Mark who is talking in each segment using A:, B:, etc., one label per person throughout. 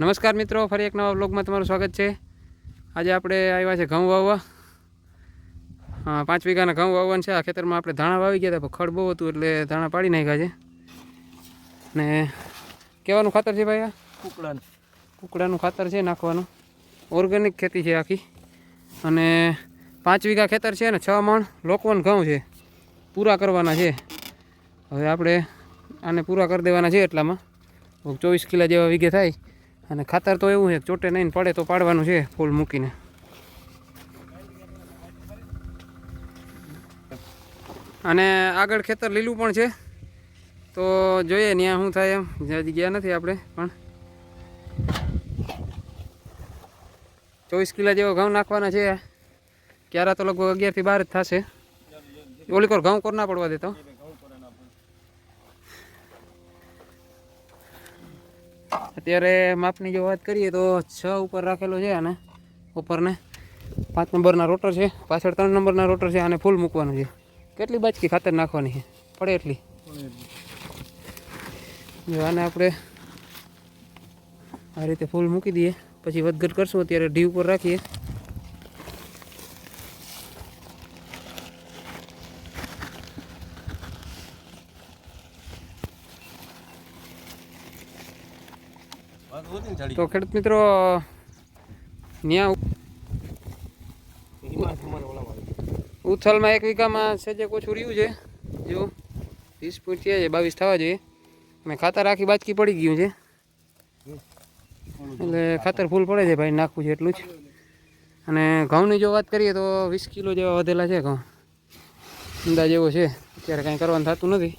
A: નમસ્કાર મિત્રો ફરી એક નવા બ્લોગમાં તમારું સ્વાગત છે. આજે આપણે આવ્યા છે ઘઉં વાવવા. હા પાંચ વીઘાના ઘઉં વાવવાનું છે. આ ખેતરમાં આપણે ધાણા વાવી ગયા હતા ખડ બહુ હતું એટલે ધાણા પાડી નાખ્યા છે. ને કેવાનું ખાતર છે ભાઈ આ?
B: કુકડાને.
A: કુકડાનું ખાતર છે નાખવાનું. ઓર્ગેનિક ખેતી છે આખી. અને પાંચ વીઘા ખેતર છે ને છ મણ લોકવન ઘઉં છે. પૂરા કરવાના છે. હવે આપણે આને પૂરા કરી દેવાના છે એટલામાં. ચોવીસ કિલા જેવા વીઘે થાય. અને ખાતર તો એવું છે, ચોટે નહીં પડે તો પાડવાનું છે ફૂલ મૂકીને. અને આગળ ખેતર લીલું પણ છે. તો જોઈએ ત્યાં શું થાય એમ. હજી ગયા નથી આપણે, પણ ચોવીસ કિલા જેવો ઘઉં નાખવાના છે. ક્યારા તો લગભગ અગિયારથી બાર જ થશે. ઓલી કોર ઘઉં કોર ના પડવા દેતો અત્યારે માપની જો વાત કરીએ તો છ ઉપર રાખેલો છે અને ઉપરને પાંચ નંબરના રોટર છે, પાછળ ત્રણ નંબરના રોટર છે અને ફૂલ મૂકવાનું છે. કેટલી બાજકી ખાતર નાખવાની છે? પડે એટલી? જો આને આપણે આ રીતે ફૂલ મૂકી દઈએ. પછી વધઘટ કરશું, અત્યારે ઢી ઉપર રાખીએ
B: વાત હોતી ને જાડી
A: તો ખેડૂત મિત્રો ત્યાં ઉથલમાં એક વીઘામાં સેજે ઓછું રહ્યું છે. જો વીસ ફૂટ થયા છે બાવીસ થવા જોઈએ. અમે ખાતર આખી બાજકી પડી ગયું છે. એટલે ખાતર ફૂલ પડે છે ભાઈ નાખવું છે એટલું જ. અને ઘઉંની જો વાત કરીએ તો વીસ કિલો જેવા વધેલા છે ઘઉં. અંદાજ એવો છે અત્યારે કાંઈ કરવાનું થતું નથી.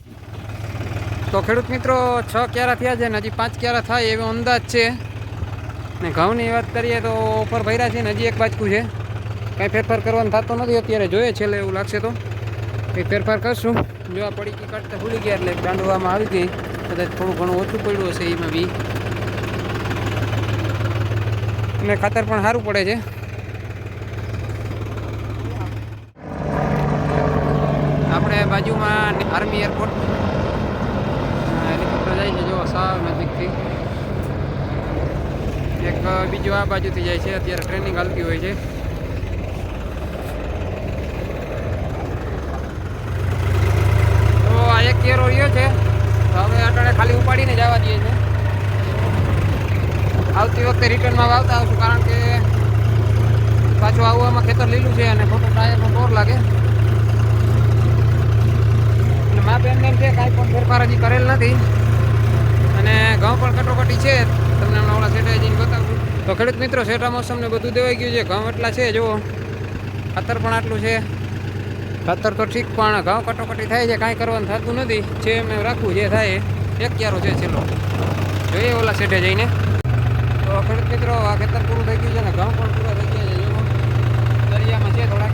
A: તો ખેડૂત મિત્રો, છ ક્યારા થયા છે ને હજી પાંચ ક્યારા થાય એવો અંદાજ છે. ને ઘઉંની વાત કરીએ તો ઓફર ભર્યા છે ને હજી એક બાજકું છે. કાંઈ ફેરફાર કરવાનું થતો નથી, અત્યારે જોઈએ છેલ્લે એવું લાગશે તો. કંઈ ફેરફાર કરશું. જો આ પડીકી કાઢતા ભૂલી ગયા એટલે દાંડવામાં આવી ગઈ. કદાચ થોડું ઘણું ઓછું પડ્યું હશે એમાં બી. અને ખાતર પણ સારું પડે છે. આપણે બાજુમાં આર્મી એરપોર્ટ. જાય છે, જો સાવ નજીકથી. એક બીજું આ બાજુથી જાય છે, અત્યારે ટ્રેનિંગ હાલતી હોય છે. તો આ એક કેરો રહ્યો છે હવે અટાણે ખાલી ઉપાડીને જવા દઈએ છે આવતી વખતે રિટર્નમાં વાવતા આવશું, કારણ કે પાછું આવવામાં ખેતર લીલું છે અને ખોટું ટાયરનો બોર લાગે. માપ એમ એમ છે કાંઈ પણ ફેરફાર હજી કરેલ નથી. ઘઉં પણ કટોકટી છે. તમને હમણાં ઓલા સેટા જઈને બતાવું તો ખેડૂત મિત્રો, શેઠા મોસમને બધું દેવાઈ ગયું છે. ઘઉં એટલા છે, જુઓ. ખાતર પણ આટલું છે. ખાતર તો ઠીક, પણ ઘઉં કટોકટી થાય છે, કાંઈ કરવાનું થતું નથી. છે એમ રાખવું જે થાય. એક ક્યારો છે છેલ્લો. જોઈએ ઓલા શેઠે જઈને. તો ખેડૂત મિત્રો, આ ખેતર પૂરું થઈ ગયું છે ને ઘઉં પણ પૂરા થઈ ગયા છે દરિયામાં છે થોડાક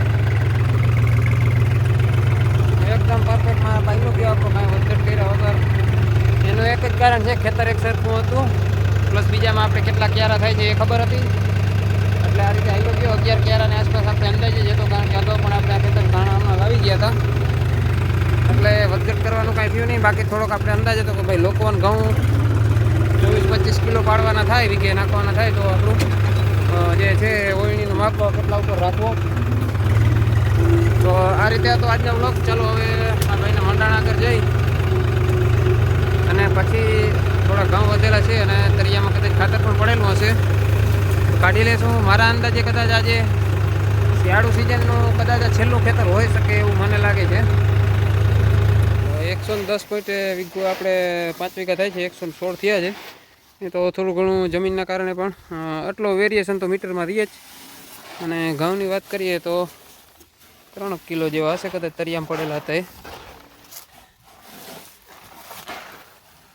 A: એકદમ પરફેક્ટમાં બાજુ ગયો આપણો કાંઈ વધઘટ કર્યા વગર એનું એક જ કારણ છે ખેતર એક સરખું હતું. પ્લસ બીજામાં આપણે કેટલા ક્યારા થાય છે એ ખબર હતી. એટલે આ રીતે આવ્યો ગયો. અગિયાર ક્યારાની આસપાસ આપણે અંદાજે જ હતો કારણ કે અગાઉ પણ આપણે આ ખેતર ધાણા હમણાં લાવી ગયા હતા. એટલે વધઘટ કરવાનું કાંઈ થયું નહીં. બાકી થોડોક આપણે અંદાજ હતો કે ભાઈ લોકોને ઘઉં ચોવીસ પચીસ કિલો પાડવાના થાય, વીઘે નાખવાના થાય, તો આપણું જે છે ઓળણીનું માપ કેટલા ઉપર રાખવો. તો આ રીતે હતો આજનો વ્લોગ ચાલો હવે આ ભાઈને મંડાણા આગળ જઈ અને પછી થોડા ઘઉં છે અને તરિયામાં કદાચ ખાતર પણ પડેલું હશે. કાઢી લેશું. મારા અંદાજે કદાચ આજે શિયાળુ સિઝનનું કદાચ છેલ્લું ખેતર હોઈ શકે એવું મને લાગે છે. એકસો ને દસ પોઈન્ટ વીઘું આપણે પાંચ વીઘા થાય છે. એકસો સોળ થયા છે. એ તો થોડું ઘણું જમીનના કારણે પણ આટલો વેરિએશન તો મીટરમાં રહીએ જ. અને ઘઉંની વાત કરીએ તો ત્રણ કિલો જેવા હશે. કદાચ તરિયામાં પડેલા હતા એ